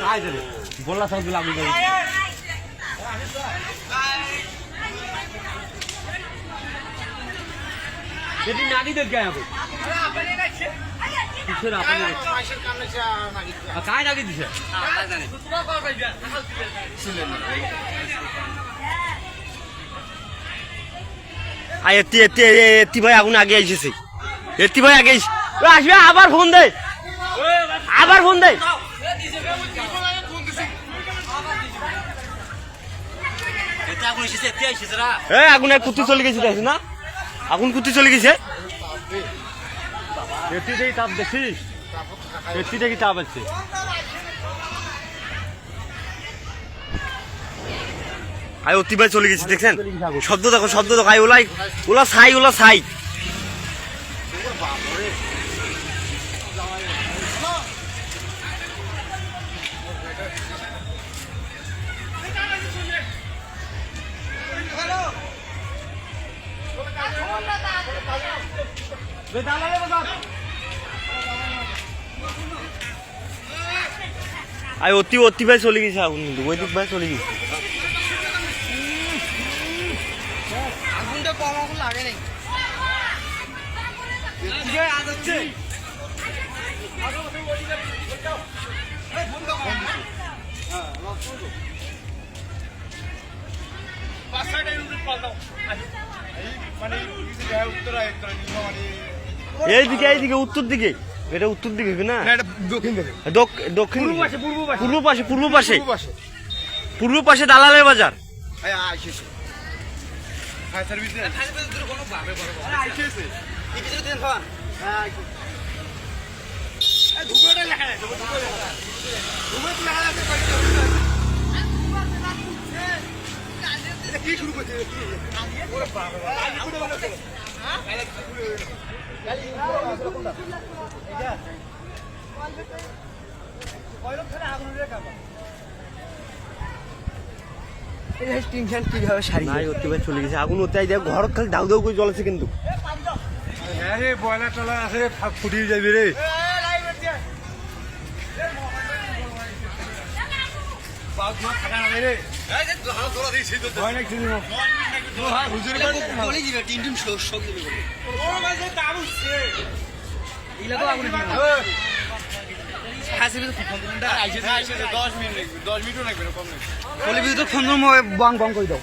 काय झालं बोलला सांगतो लागू जाईल किती नागी देत काय आपण किशोर आपण हा, काय नागी दिसे আর এতি এতি এতি ভাই আগুন আগে এসেছে এতি ভাই আগে আসবে আবার ফোন দে। আবার ফোন দে। এ আগুনে কুতি চলে গেছে দেখিস না? আগুন কুতি চলে গেছে। এটিতেই তাপ দেখছিস এটিতে কি তাপ আছে। আয় অতি ভাই চলে গেছে দেখছেন? শব্দ দেখো শব্দ দেখো। আয় ওলাই ওলা ছাই ওলা ছাই আয় অতি অতি ভাই চলে গেছে আগুন কিন্তু। ওই দিক ভাই চলে গেছে। কম আগুন লাগে নাই এইদিকে এইদিকে উত্তর দিকে। এটা উত্তর দিকে না? দক্ষিণ দিকে। দক্ষিণ পূর্ব পূর্ব পাশে। পূর্ব পাশে পূর্ব পাশে। পূর্ব দালালের বাজার। হ্যাঁ সার্ভিস ফায়ার সার্ভিস কি হ্যাঁ এটা শুরু টেনশন কীভাবে সারি নাই অতি চলে গেছে। আগুন অতি দেখ ঘর খালি দাউ দাউ করে জ্বলেছে কিন্তু। হ্যাঁ রে বয়লার টলা আছে ফুটিয়ে যাবি রে। বং বং করে দাও